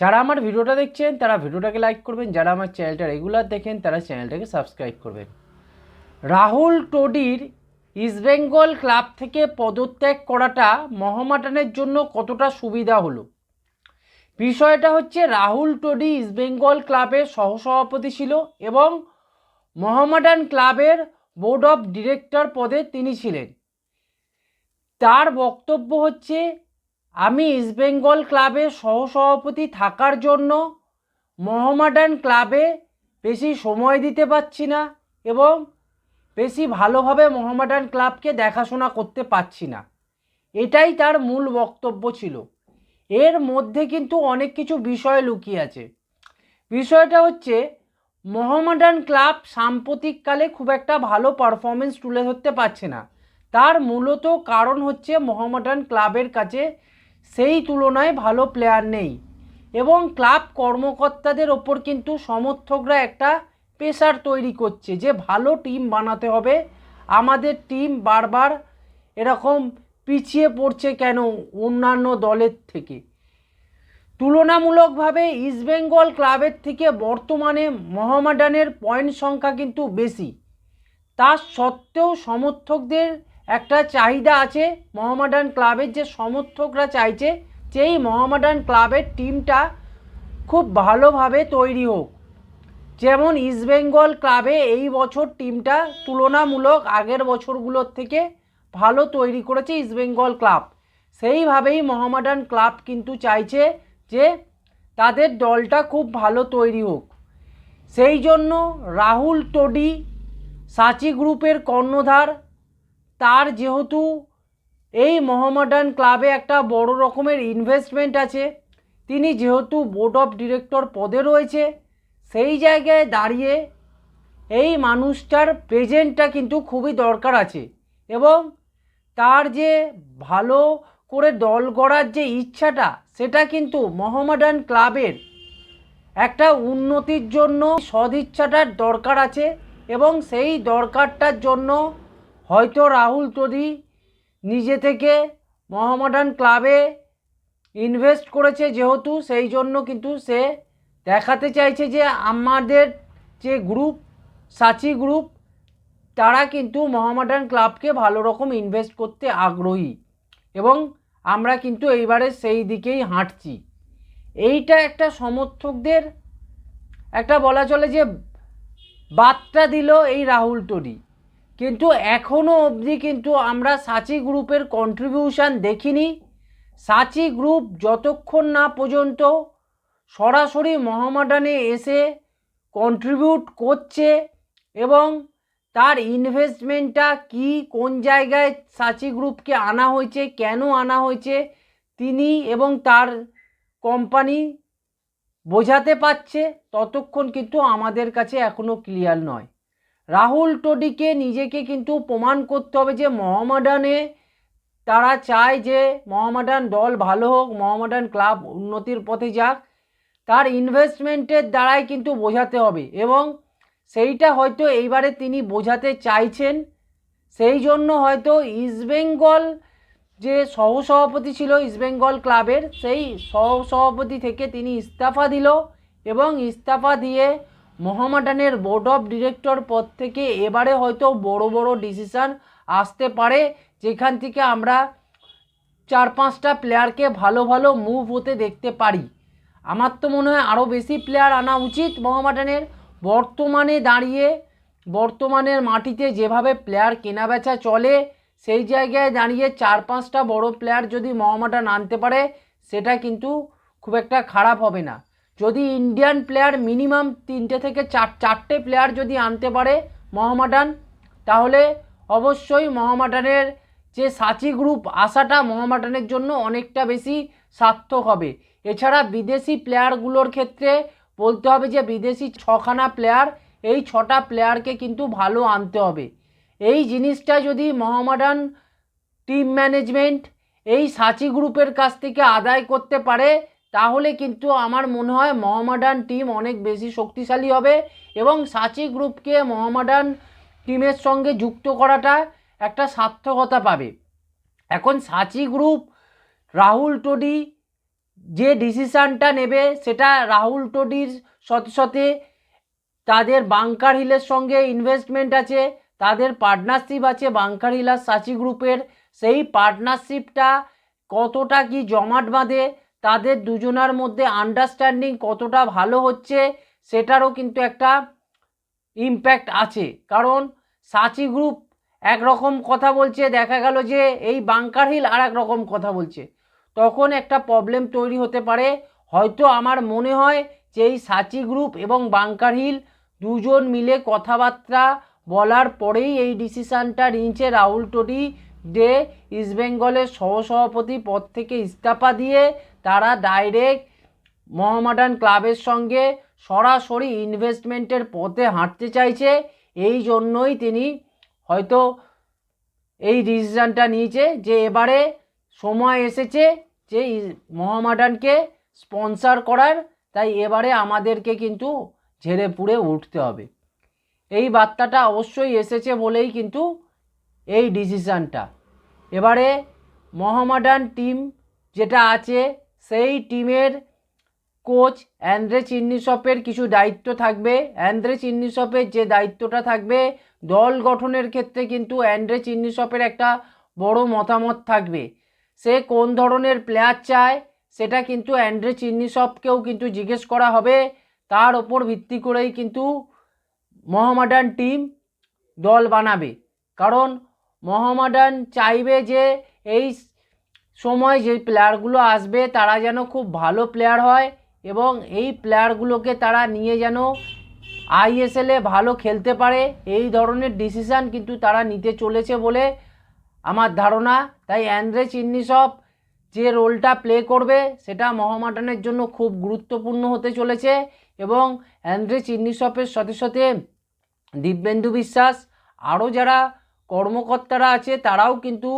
যারা আমার ভিডিওটা দেখছেন, তারা ভিডিওটাকে লাইক করবেন। যারা আমার চ্যানেলটা রেগুলার দেখেন, তারা চ্যানেলটাকে সাবস্ক্রাইব করবেন। রাহুল টোডির ইস্টবেঙ্গল ক্লাব থেকে পদত্যাগ করাটা মহামাটানের জন্য কতটা সুবিধা হলো? বিষয়টা হচ্ছে, রাহুল টোডি ইস্টবেঙ্গল ক্লাবের সহসভাপতি ছিল এবং মোহামেডান ক্লাবের বোর্ড অফ ডিরেক্টর পদে তিনি ছিলেন। তার বক্তব্য হচ্ছে আমি ইস্টবেঙ্গল ক্লাবের সহসভাপতি থাকার জন্য মোহামেডান ক্লাবে বেশি সময় দিতে পারছি না এবং বেশি ভালোভাবে মোহামেডান ক্লাবকে দেখাশোনা করতে পারছি না। এটাই তার মূল বক্তব্য ছিল। এর মধ্যে কিন্তু অনেক কিছু বিষয় লুকিয়ে আছে। বিষয়টা হচ্ছে মোহামেডান ক্লাব সাম্প্রতিককালে খুব একটা ভালো পারফরমেন্স তুলে ধরতে পারছে না। তার মূলত কারণ হচ্ছে মোহামেডান ক্লাবের কাছে সেই তুলনায় ভালো প্লেয়ার নেই। এবং ক্লাব কর্মকর্তাদের ওপর কিন্তু সমর্থকরা একটা প্রেশার তৈরি করছে যে ভালো টিম বানাতে হবে। আমাদের টিম বারবার এরকম পিছিয়ে পড়ছে কেন অন্যান্য দলের থেকে? তুলনামূলকভাবে ইস্টবেঙ্গল ক্লাবের থেকে বর্তমানে মোহামেডানের পয়েন্ট সংখ্যা কিন্তু বেশি। তা সত্ত্বেও সমর্থকদের একটা চাহিদা আছে মোহামেডান ক্লাবের, যে সমর্থকরা চাইছে যেই মোহামেডান ক্লাবের টিমটা খুব ভালোভাবে তৈরি হোক। যেমন ইস্টবেঙ্গল ক্লাবে এই বছর টিমটা তুলনামূলক আগের বছরগুলোর থেকে ভালো তৈরি করেছে ইস্টবেঙ্গল ক্লাব। সেইভাবেই মোহামেডান ক্লাব কিন্তু চাইছে যে তাদের দলটা খুব ভালো তৈরি হোক। সেই জন্য রাহুল টোডি সাচি গ্রুপের কর্ণধার তার যেহেতু এই মোহামেডান ক্লাবে একটা বড় রকমের ইনভেস্টমেন্ট আছে, তিনি যেহেতু বোর্ড অফ ডিরেক্টর পদে রয়েছে, সেই জায়গায় দাঁড়িয়ে এই মানুষটার প্রেজেন্টটা কিন্তু খুবই দরকার আছে এবং তার যে ভালো করে দল গড়ার যে ইচ্ছাটা, সেটা কিন্তু মোহামেডান ক্লাবের একটা উন্নতির জন্য সদিচ্ছাটার দরকার আছে এবং সেই দরকারটার জন্য হয়তো রাহুল তোদি নিজে থেকে মোহামেডান ক্লাবে ইনভেস্ট করেছে যেহেতু, সেই জন্য কিন্তু সে দেখাতে চাইছে যে আমাদের যে গ্রুপ, সাচি গ্রুপ, তারা কিন্তু মোহামেডান ক্লাবকে ভালো রকম ইনভেস্ট করতে আগ্রহী। এবং আমরা কিন্তু এইবারে সেই দিকেই হাঁটছি। এইটা একটা সমর্থকদের একটা বলা চলে যে বার্তা দিল এই রাহুল টোডি কিন্তু এখনও অবধি কিন্তু আমরা সাচি গ্রুপের কন্ট্রিবিউশন দেখিনি। সাচি গ্রুপ যতক্ষণ না পর্যন্ত সরাসরি মহামাডানে এসে কন্ট্রিবিউট করছে এবং তার ইনভেস্টমেন্টটা কি, কোন জায়গায় সাচি গ্রুপকে আনা হয়েছে, কেন আনা হয়েছে, তিনি এবং তার কোম্পানি বোঝাতে পারছে, ততক্ষণ কিন্তু আমাদের কাছে এখনও ক্লিয়ার নয়। রাহুল টোডিকে নিজেকে কিন্তু প্রমাণ করতে হবে যে মোহামেডানে তারা চায় যে মোহামেডান দল ভালো হোক, মোহামেডান ক্লাব উন্নতির পথে যাক। তার ইনভেস্টমেন্টের দ্বারাই কিন্তু বোঝাতে হবে এবং সেইটা হয়তো এইবারে তিনি বোঝাতে চাইছেন। সেই জন্য হয়তো ইস্টবেঙ্গল যে সহসভাপতি ছিল ইস্টবেঙ্গল ক্লাবের, সেই সহসভাপতি থেকে তিনি ইস্তফা দিল এবং ইস্তফা দিয়ে মোহামেডানের বোর্ড অফ ডিরেক্টর পদ থেকে এবারে হয়তো বড় বড় ডিসিশান আসতে পারে। যেখান থেকে আমরা চার পাঁচটা প্লেয়ারকে ভালো ভালো মুভ হতে দেখতে পারি। আমার তো মনে হয় আরও বেশি প্লেয়ার আনা উচিত মোহামেডানের। বর্তমানে দাঁড়িয়ে, বর্তমানের মাটিতে যেভাবে প্লেয়ার কেনাবেচা চলে, সেই জায়গায় দাঁড়িয়ে চার পাঁচটা বড় প্লেয়ার যদি মোহামেডান আনতে পারে, সেটা কিন্তু খুব একটা খারাপ হবে না। যদি ইন্ডিয়ান প্লেয়ার মিনিমাম তিনটে থেকে চার, চারটে প্লেয়ার যদি আনতে পারে মহামাডান, তাহলে অবশ্যই মহামাডানের যে সাচি গ্রুপ আসাটা মহামাডানের জন্য অনেকটা বেশি সার্থক হবে। এছাড়া বিদেশি প্লেয়ারগুলোর ক্ষেত্রে বলতে হবে যে বিদেশি ছখানা প্লেয়ার এই ছটা প্লেয়ারকে কিন্তু ভালো আনতে হবে। এই জিনিসটা যদি মহামাডান টিম ম্যানেজমেন্ট এই সাচি গ্রুপের কাছ থেকে আদায় করতে পারে তাহলে কিন্তু আমার মনে হয় মোহামেডান টিম অনেক বেশি শক্তিশালী হবে এবং সাচি গ্রুপকে মোহামেডান টিমের সঙ্গে যুক্ত করাটা একটা সার্থকতা পাবে। এখন সাচি গ্রুপ, রাহুল টোডি যে ডিসিশানটা নেবে সেটা রাহুল টোডির সাথে সাথে তাদের বাংকার হিলের সঙ্গে ইনভেস্টমেন্ট আছে, তাদের পার্টনারশিপ আছে, বাংকার হিল আর সাচি গ্রুপের। সেই পার্টনারশিপটা কতটা কি জমাট বাঁধে তাদের দুজনার মধ্যে আন্ডারস্ট্যান্ডিং কতটা ভালো হচ্ছে সেটারও কিন্তু একটা ইম্প্যাক্ট আছে। কারণ সাচি গ্রুপ একরকম কথা বলছে, দেখা গেল যে এই বাংকার হিল আর এক রকম কথা বলছে। তখন একটা প্রবলেম তৈরি হতে পারে। হয়তো আমার মনে হয় যে এই সাচি গ্রুপ এবং বাংকার হিল দুজন মিলে কথাবার্তা বলার পরেই এই ডিসিশানটা নিয়েছে রাহুল টোডি যে ইস্টবেঙ্গলের সহসভাপতি পদ থেকে ইস্তফা দিয়ে তারা ডাইরেক্ট মোহামেডান ক্লাবের সঙ্গে সরাসরি ইনভেস্টমেন্টের পথে হাঁটতে চাইছে। এই জন্যই তিনি হয়তো এই ডিসিশানটা নিয়েছে যে এবারে সময় এসেছে যে মোহামেডানকে স্পন্সর করার, তাই এবারে আমাদেরকে কিন্তু ঝেড়ে পুড়ে উঠতে হবে। এই বার্তাটা অবশ্যই এসেছে বলেই কিন্তু এই ডিসিশানটা এবারে মোহামেডান টিম যেটা আছে সেই টিমের কোচ অ্যান্দ্রে চিন্নিসপের কিছু দায়িত্ব থাকবে। অ্যান্দ্রে চিন্নিসপের যে দায়িত্বটা থাকবে, দল গঠনের ক্ষেত্রে কিন্তু অ্যান্দ্রে চিন্নিসপের একটা বড় মতামত থাকবে। সে কোন ধরনের প্লেয়ার চায়, সেটা কিন্তু অ্যান্ড্রে চিন্নিসপকেও কিন্তু জিজ্ঞেস করা হবে। তার ওপর ভিত্তি করেই কিন্তু মোহামেডান টিম দল বানাবে। কারণ মোহামেডান চাইবে যে এই সময় যে প্লেয়ারগুলো আসবে তারা যেন খুব ভালো প্লেয়ার হয় এবং এই প্লেয়ারগুলোকে তারা নিয়ে যেন আইএসএলে ভালো খেলতে পারে, এই ধরনের ডিসিশান কিন্তু তারা নিতে চলেছে বলে আমার ধারণা। তাই অ্যান্দ্রে চিন্নিসব যে রোলটা প্লে করবে সেটা মোহামেডানের জন্য খুব গুরুত্বপূর্ণ হতে চলেছে এবং অ্যান্দ্রে চিন্নিসপের সাথে সাথে দিব্যেন্দু বিশ্বাস, আরও যারা কর্মকর্তারা আছে তারাও কিন্তু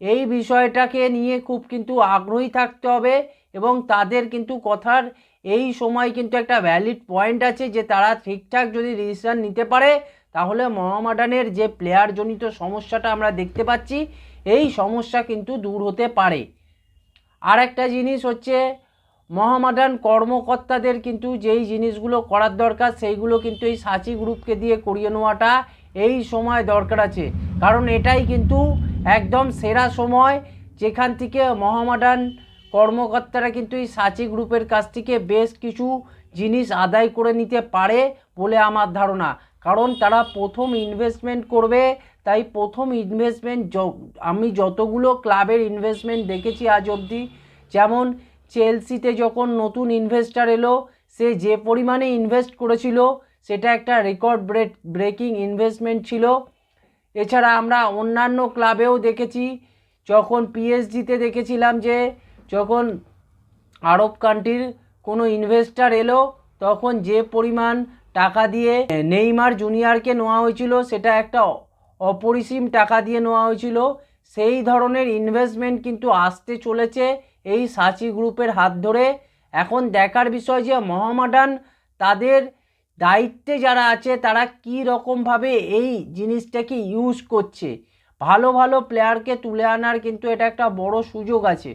এই বিষয়টাকে নিয়ে খুব কিন্তু আগ্রহী থাকতে হবে এবং তাদের কিন্তু কথার এই সময় কিন্তু একটা ভ্যালিড পয়েন্ট আছে যে তারা ঠিকঠাক যদি ডিসিশান নিতে পারে, তাহলে মোহামেডানের যে প্লেয়ারজনিত সমস্যাটা আমরা দেখতে পাচ্ছি, এই সমস্যা কিন্তু দূর হতে পারে। আর একটা জিনিস হচ্ছে, মোহামেডান কর্মকর্তাদের কিন্তু যেই জিনিসগুলো করার দরকার, সেইগুলো কিন্তু এই সাচি গ্রুপকে দিয়ে করিয়ে নেওয়াটা এই সময় দরকার আছে। কারণ এটাই কিন্তু একদম সেরা সময় যেখান থেকে মোহামেডান কর্মকর্তারা কিন্তু এই সাচি গ্রুপের কাছ থেকে বেশ কিছু জিনিস আদায় করে নিতে পারে বলে আমার ধারণা। কারণ তারা প্রথম ইনভেস্টমেন্ট করবে, তাই প্রথম ইনভেস্টমেন্ট আমি যতগুলো ক্লাবের ইনভেস্টমেন্ট দেখেছি আজ অবধি, যেমন চেলসিতে যখন নতুন ইনভেস্টার এলো, সে যে পরিমাণে ইনভেস্ট করেছিল, সেটা একটা রেকর্ড ব্রেক ব্রেকিং ইনভেস্টমেন্ট ছিল। এছাড়া আমরা অন্যান্য ক্লাবেও দেখেছি, যখন পিএসজিতে দেখেছিলাম যে, যখন আরব কান্ট্রির কোনো ইনভেস্টার এলো, তখন যে পরিমাণ টাকা দিয়ে নেইমার জুনিয়রকে নেওয়া হয়েছিল, সেটা একটা অপরিসীম টাকা দিয়ে নেওয়া হয়েছিল। সেই ধরনের ইনভেস্টমেন্ট কিন্তু আসতে চলেছে এই সাচি গ্রুপের হাত ধরে। এখন দেখার বিষয় যে মহামাডান তাদের দায়িত্বে যারা আছে, তারা কী রকমভাবে এই জিনিসটাকে ইউজ করছে? ভালো ভালো প্লেয়ারকে তুলে আনার কিন্তু এটা একটা বড় সুযোগ আছে।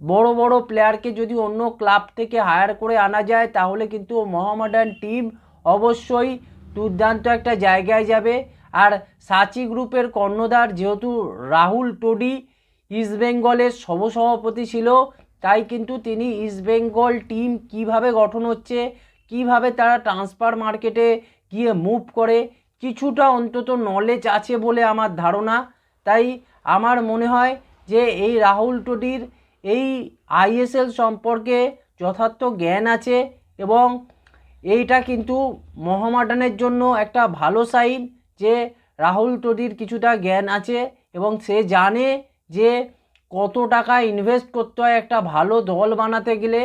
বড় বড় প্লেয়ারকে যদি অন্য ক্লাব থেকে হায়ার করে আনা যায়, তাহলে কিন্তু মোহামেডান টিম অবশ্যই দুর্দান্ত একটা জায়গায় যাবে। আর সাচি গ্রুপের কর্ণধার যেহেতু রাহুল টোডি ইস্টবেঙ্গলের সহসভাপতি ছিল, তাই কিন্তু তিনি ইস্টবেঙ্গল টিম কীভাবে গঠন হচ্ছে কীভাবে তারা ট্রান্সফার মার্কেটে গিয়ে মুভ করে? কিছুটা অন্তত নলেজ আছে বলে আমার ধারণা। তাই আমার মনে হয় যে এই রাহুল টোডির এই আইএসএল সম্পর্কে যথার্থ জ্ঞান আছে এবং এইটা কিন্তু মোহামেডানের জন্য একটা ভালো সাইন যে রাহুল টোডির কিছুটা জ্ঞান আছে এবং সে জানে যে কত টাকা ইনভেস্ট করতে হয় একটা ভালো দল বানাতে গেলে।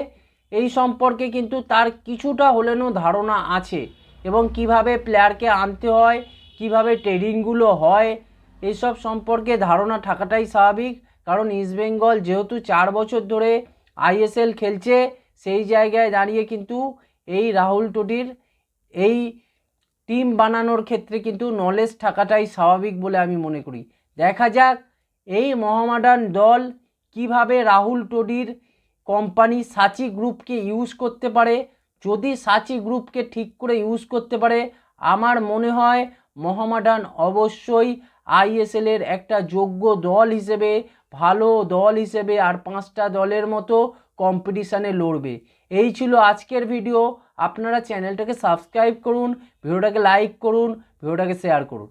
এই সম্পর্কে কিন্তু তার কিছুটা হলেও ধারণা আছে এবং কীভাবে প্লেয়ারকে আনতে হয়, কীভাবে ট্রেডিংগুলো হয় এইসব সম্পর্কে ধারণা থাকাটাই স্বাভাবিক। কারণ ইস্টবেঙ্গল যেহেতু চার বছর ধরে আইএসএল খেলছে, সেই জায়গায় দাঁড়িয়ে কিন্তু এই রাহুল টোডির এই টিম বানানোর ক্ষেত্রে কিন্তু নলেজ থাকাটাই স্বাভাবিক বলে আমি মনে করি। দেখা যাক এই মহামাডান দল কীভাবে রাহুল টোডির কোম্পানি সাচি গ্রুপকে ইউজ করতে পারে। যদি সাচি গ্রুপকে ঠিক করে ইউজ করতে পারে, আমার মনে হয় মোহামেডান অবশ্যই আইএসএল এর একটা যোগ্য দল হিসেবে, ভালো দল হিসেবে আর পাঁচটা দলের মতো কম্পিটিশানে লড়বে। এই ছিল আজকের ভিডিও আপনারা চ্যানেলটাকে সাবস্ক্রাইব করুন ভিডিওটাকে লাইক করুন ভিডিওটাকে শেয়ার করুন।